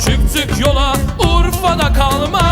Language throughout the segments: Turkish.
Çıktık yola Urfa'da kalma.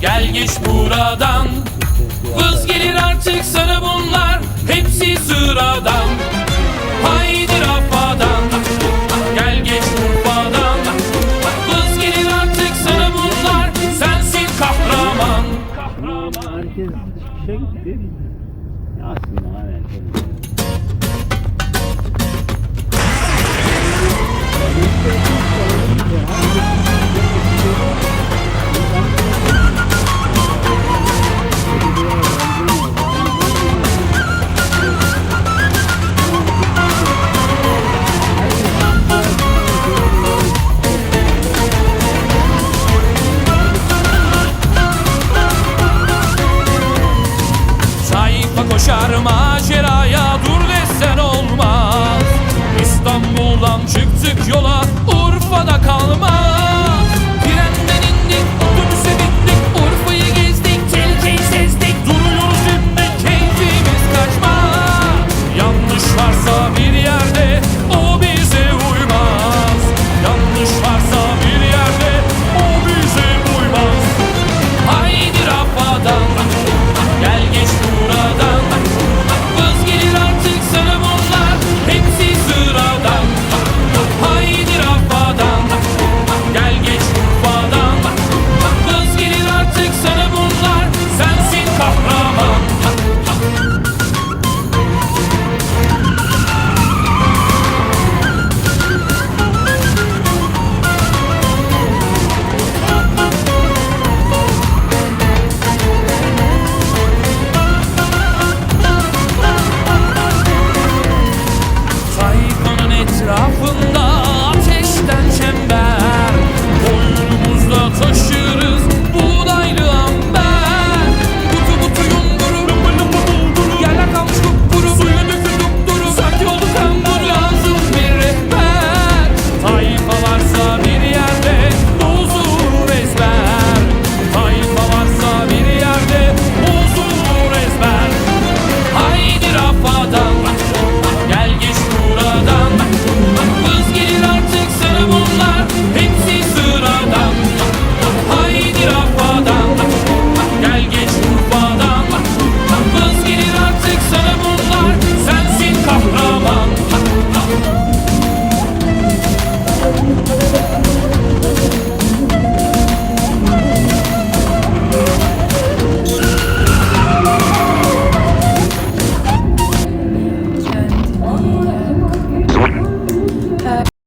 Gel geç buradan. Vız gelir artık sana bunlar. Hepsi sıradan.